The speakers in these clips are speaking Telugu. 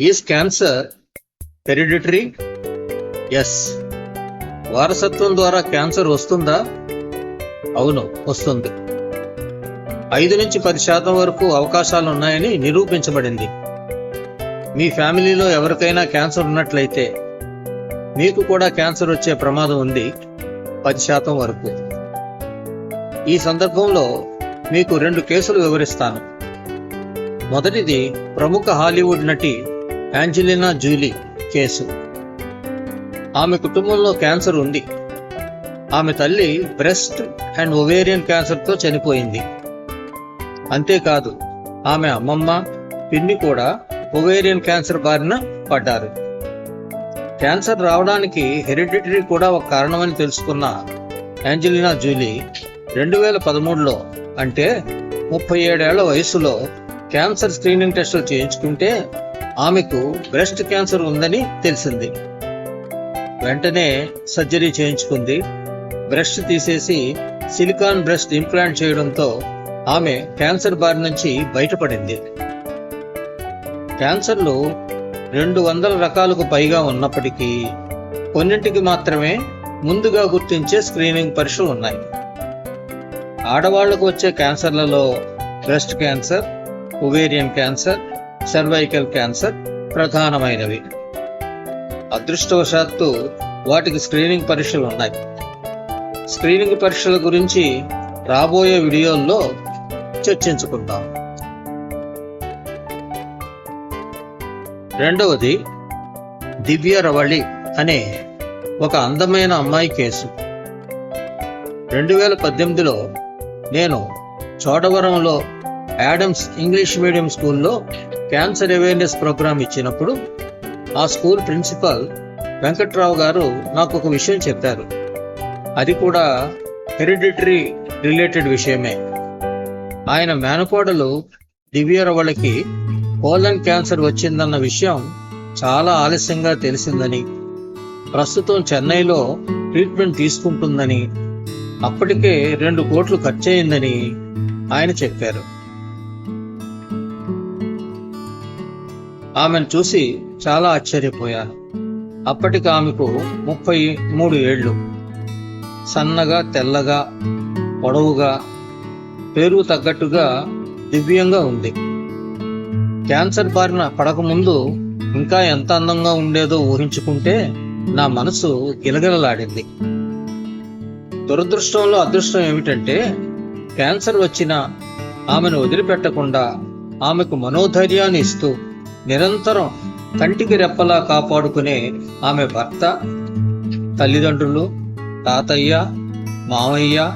ఈస్ క్యాన్సర్ హెరిడిటరీ ఎస్ వారసత్వం ద్వారా క్యాన్సర్ వస్తుందా? అవును వస్తుంది. ఐదు నుంచి పది శాతం వరకు అవకాశాలు ఉన్నాయని నిరూపించబడింది. మీ ఫ్యామిలీలో ఎవరికైనా క్యాన్సర్ ఉన్నట్లయితే మీకు కూడా క్యాన్సర్ వచ్చే ప్రమాదం ఉంది పది శాతం వరకు. ఈ సందర్భంలో మీకు రెండు కేసులు వివరిస్తాను. మొదటిది ప్రముఖ హాలీవుడ్ నటి యాంజలినా జూలీ కేసు. ఆమె కుటుంబంలో క్యాన్సర్ ఉంది. ఆమె తల్లి బ్రెస్ట్ అండ్ ఒవేరియన్ క్యాన్సర్తో చనిపోయింది. అంతేకాదు ఆమె అమ్మమ్మ పిన్ని కూడా ఒవేరియన్ క్యాన్సర్ బారిన పడ్డారు. క్యాన్సర్ రావడానికి హెరిడిటరీ కూడా ఒక కారణమని తెలుసుకున్న యాంజలినా జూలీ రెండు వేల పదమూడులో అంటే ముప్పై ఏడేళ్ళ వయసులో క్యాన్సర్ స్క్రీనింగ్ టెస్టులు చేయించుకుంటే ఆమెకు బ్రెస్ట్ క్యాన్సర్ ఉందని తెలిసింది. వెంటనే సర్జరీ చేయించుకుంది. బ్రెస్ట్ తీసేసి సిలికాన్ బ్రెస్ట్ ఇంప్లాంట్ చేయడంతో ఆమె క్యాన్సర్ బారి నుంచి బయటపడింది. క్యాన్సర్లు రెండు వందల రకాలకు పైగా ఉన్నప్పటికీ కొన్నింటికి మాత్రమే ముందుగా గుర్తించే స్క్రీనింగ్ పరీక్షలు ఉన్నాయి. ఆడవాళ్ళకు వచ్చే క్యాన్సర్లలో breast cancer ovarian cancer cervical cancer ప్రధానమైనవి. అదృష్టవశాత్తు వాటికి స్క్రీనింగ్ పరీక్షలు ఉన్నాయి. స్క్రీనింగ్ పరీక్షల గురించి రాబోయే వీడియోల్లో చర్చించుకుందాం. రెండవది దివ్య రవళి అనే ఒక అందమైన అమ్మాయి కేసు. రెండు వేల పద్దెనిమిదిలో నేను చోడవరంలో యాడమ్స్ ఇంగ్లీష్ మీడియం స్కూల్లో క్యాన్సర్ అవేర్నెస్ ప్రోగ్రాం ఇచ్చినప్పుడు ఆ స్కూల్ ప్రిన్సిపల్ వెంకట్రావు గారు నాకు ఒక విషయం చెప్పారు. అది కూడా హెరిడిటరీ రిలేటెడ్ విషయమే. ఆయన మేనకోడలు దివ్యరవళకి కోలన్ క్యాన్సర్ వచ్చిందన్న విషయం చాలా ఆలస్యంగా తెలిసిందని ప్రస్తుతం చెన్నైలో ట్రీట్మెంట్ తీసుకుంటుందని అప్పటికే రెండు కోట్లు ఖర్చయిందని ఆయన చెప్పారు. ఆమెను చూసి చాలా ఆశ్చర్యపోయాను అప్పటికి ఆమెకు ముప్పై మూడు ఏళ్ళు. సన్నగా తెల్లగా పొడవుగా పేరు తగ్గట్టుగా దివ్యంగా ఉంది. క్యాన్సర్ బారిన పడకముందు ఇంకా ఎంత అందంగా ఉండేదో ఊహించుకుంటే నా మనసు గిలగిలలాడింది. దురదృష్టంలో అదృష్టం ఏమిటంటే క్యాన్సర్ వచ్చిన ఆమెను వదిలిపెట్టకుండా ఆమెకు మనోధైర్యాన్ని ఇస్తూ నిరంతరం కంటికి రెప్పలా కాపాడుకునే ఆమె భర్త తల్లిదండ్రులు తాతయ్య మామయ్య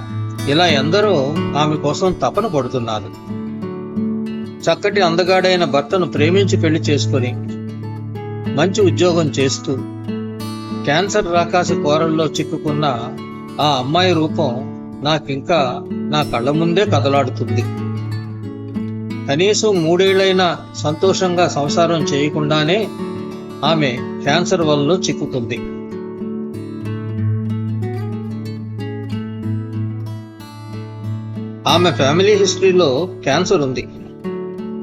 ఇలా ఎందరో ఆమె కోసం తపన పడుతున్నారు. చక్కటి అందగాడైన భర్తను ప్రేమించి పెళ్ళి చేసుకుని మంచి ఉద్యోగం చేస్తూ క్యాన్సర్ రాకాసి కోరల్లో చిక్కుకున్న ఆ అమ్మాయి రూపం నాకింకా నా కళ్ళ ముందే కదలాడుతుంది. కనీసం మూడేళ్ళైనా సంతోషంగా సంసారం చేయకుండానే ఆమె క్యాన్సర్ వల్ల చిక్కుకుంది. ఆమె ఫ్యామిలీ హిస్టరీలో క్యాన్సర్ ఉంది.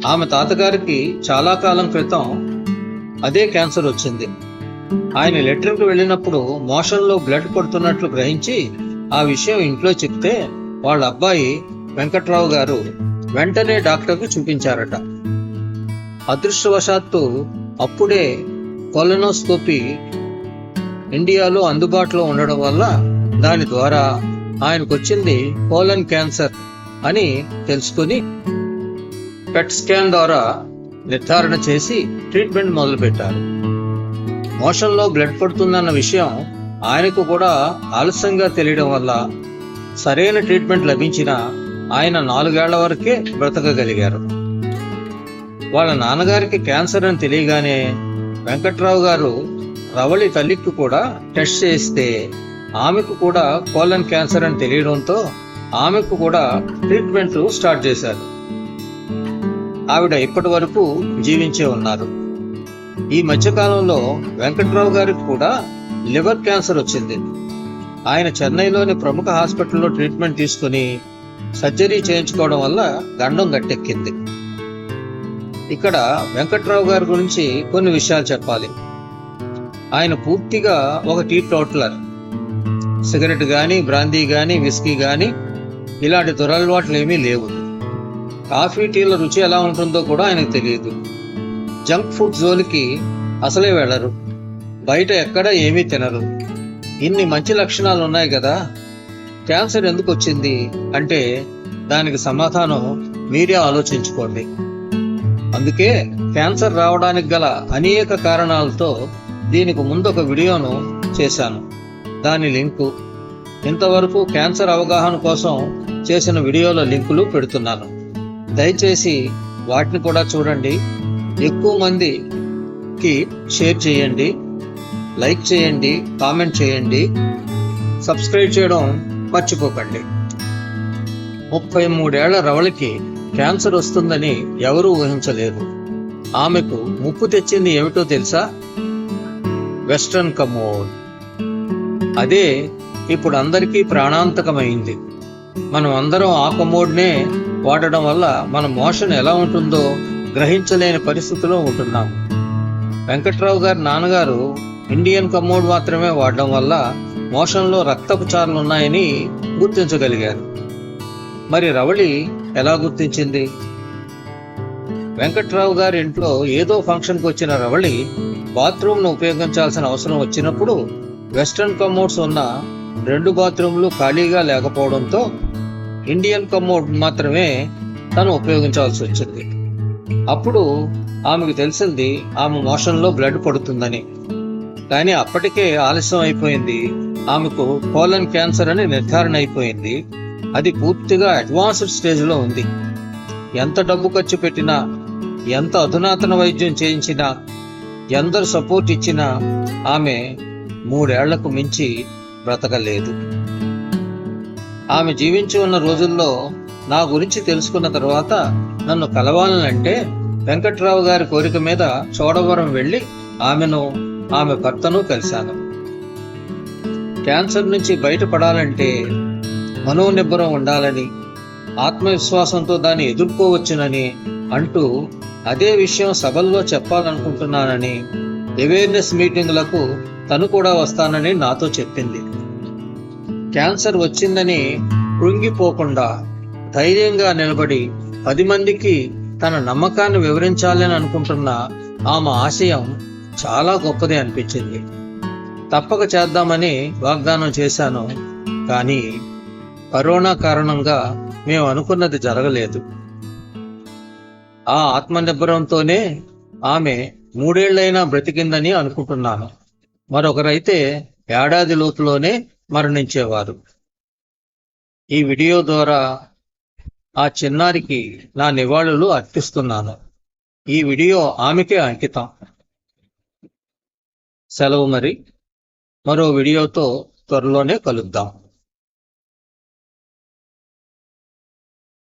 ఆమె తాతగారికి చాలా కాలం క్రితం అదే క్యాన్సర్ వచ్చింది. ఆయన లెటర్కి వెళ్ళినప్పుడు మోషన్లో బ్లడ్ పడుతున్నట్లు గ్రహించి ఆ విషయం ఇంట్లో చెప్తే వాళ్ళ అబ్బాయి వెంకట్రావు గారు వెంటనే డాక్టర్కి చూపించారట. అదృష్టవశాత్తు అప్పుడే కొలనోస్కోపీ ఇండియాలో అందుబాటులో ఉండడం వల్ల దాని ద్వారా ఆయనకు వచ్చింది కోలన్ క్యాన్సర్ అని తెలుసుకుని పెట్ స్కాన్ ద్వారా నిర్ధారణ చేసి ట్రీట్మెంట్ మొదలుపెట్టారు. మోషన్లో బ్లడ్ పడుతుందన్న విషయం ఆయనకు కూడా ఆలస్యంగా తెలియడం వల్ల సరైన ట్రీట్మెంట్ లభించిన ఆయన నాలుగేళ్ళ వరకే బ్రతకగలిగారు. వాళ్ళ నాన్నగారికి క్యాన్సర్ అని తెలియగానే వెంకట్రావు గారు రవళి తల్లికి కూడా టెస్ట్ చేస్తే ఆమెకు కూడా కోలన్ క్యాన్సర్ అని తెలియడంతో ఆమెకు కూడా ట్రీట్మెంట్ స్టార్ట్ చేశారు. ఆవిడ ఇప్పటి వరకు జీవించే ఉన్నారు. ఈ మధ్యకాలంలో వెంకట్రావు గారికి కూడా లివర్ క్యాన్సర్ వచ్చింది. ఆయన చెన్నైలోని ప్రముఖ హాస్పిటల్లో ట్రీట్మెంట్ తీసుకుని సర్జరీ చేయించుకోవడం వల్ల గండం గట్టెక్కింది. ఇక్కడ వెంకట్రావు గారి గురించి కొన్ని విషయాలు చెప్పాలి. ఆయన పూర్తిగా ఒక టీ టోట్లర్ సిగరెట్ కానీ బ్రాందీ కానీ విస్కీ కానీ ఇలాంటి దురలవాట్లు ఏమీ లేవు. కాఫీ టీల రుచి ఎలా ఉంటుందో కూడా ఆయనకు తెలియదు. జంక్ ఫుడ్ జోన్కి అసలే వెళ్ళరు. బయట ఎక్కడ ఏమీ తినరు. ఇన్ని మంచి లక్షణాలు ఉన్నాయి కదా. క్యాన్సర్ ఎందుకు వచ్చింది అంటే దానికి సమాధానం మీరే ఆలోచించుకోండి. అందుకే క్యాన్సర్ రావడానికి గల అనేక కారణాలతో దీనికి ముందు ఒక వీడియోను చేశాను. దాని లింకు. ఇంతవరకు క్యాన్సర్ అవగాహన కోసం చేసిన వీడియోల లింకులు పెడుతున్నాను. దయచేసి వాటిని కూడా చూడండి. ఎక్కువ మందికి షేర్ చేయండి. లైక్ చేయండి కామెంట్ చేయండి. సబ్స్క్రైబ్ చేయడం మర్చిపోకండి. ముప్పై మూడేళ్ళ రవళికి క్యాన్సర్ వస్తుందని ఎవరూ ఊహించలేరు ఆమెకు ముప్పు తెచ్చింది ఏమిటో తెలుసా? వెస్ట్రన్ కమోడ్ అదే ఇప్పుడు అందరికీ ప్రాణాంతకమైంది. మనం అందరం ఆ కమోడ్నే వాడడం వల్ల మన మోషన్ ఎలా ఉంటుందో గ్రహించలేని పరిస్థితిలో ఉంటున్నాం. వెంకట్రావు గారి నాన్నగారు ఇండియన్ కమోడ్ మాత్రమే వాడడం వల్ల మోషన్లో రక్తపు చారలు ఉన్నాయని గుర్తించగలిగారు. మరి రవళి ఎలా గుర్తించింది? వెంకట్రావు గారి ఇంట్లో ఏదో ఫంక్షన్కి వచ్చిన రవళి బాత్రూమ్ను ఉపయోగించాల్సిన అవసరం వచ్చినప్పుడు వెస్ట్రన్ కమోడ్స్ ఉన్న రెండు బాత్రూంలు ఖాళీగా లేకపోవడంతో ఇండియన్ కమోడ్ మాత్రమే తను ఉపయోగించాల్సి వచ్చింది. అప్పుడు ఆమెకు తెలిసింది ఆమె మోషన్లో బ్లడ్ పడుతుందని. కానీ అప్పటికే ఆలస్యం అయిపోయింది. ఆమెకు కోలన్ క్యాన్సర్ అని నిర్ధారణ అయిపోయింది. అది పూర్తిగా అడ్వాన్స్డ్ స్టేజ్లో ఉంది. ఎంత డబ్బు ఖర్చు పెట్టినా ఎంత అధునాతన వైద్యం చేయించినా ఎందరు సపోర్ట్ ఇచ్చినా ఆమె మూడేళ్ళకు మించి బ్రతకలేదు. ఆమె జీవించి ఉన్న రోజుల్లో నా గురించి తెలుసుకున్న తర్వాత నన్ను కలవాలనంటే వెంకట్రావు గారి కోరిక మీద చోడవరం వెళ్ళి ఆమెను ఆమె భర్తను కలిశాను. క్యాన్సర్ నుంచి బయటపడాలంటే మనోనిబ్బరం ఉండాలని ఆత్మవిశ్వాసంతో దాన్ని ఎదుర్కోవచ్చునని అంటూ అదే విషయం సభల్లో చెప్పాలనుకుంటున్నానని అవేర్నెస్ మీటింగ్లకు తను కూడా వస్తానని నాతో చెప్పింది. క్యాన్సర్ వచ్చిందని కృంగిపోకుండా ధైర్యంగా నిలబడి పది మందికి తన నమ్మకాన్ని వివరించాలని అనుకుంటున్న ఆమె ఆశయం చాలా గొప్పది అనిపించింది. తప్పక చేద్దామని వాగ్దానం చేశాను. కానీ కరోనా కారణంగా మేము అనుకున్నది జరగలేదు. ఆ ఆత్మనిర్భరంతోనే ఆమె మూడేళ్ళైనా బ్రతికిందని అనుకుంటున్నాను. మరొకరైతే ఏడాది లోతులోనే మరణించేవారు. ఈ వీడియో ద్వారా ఆ చిన్నారికి నా నివాళులు అర్పిస్తున్నాను. ఈ వీడియో ఆమెకే అంకితం. సెలవు మరి. మరో వీడియోతో త్వరలోనే కలుద్దాం.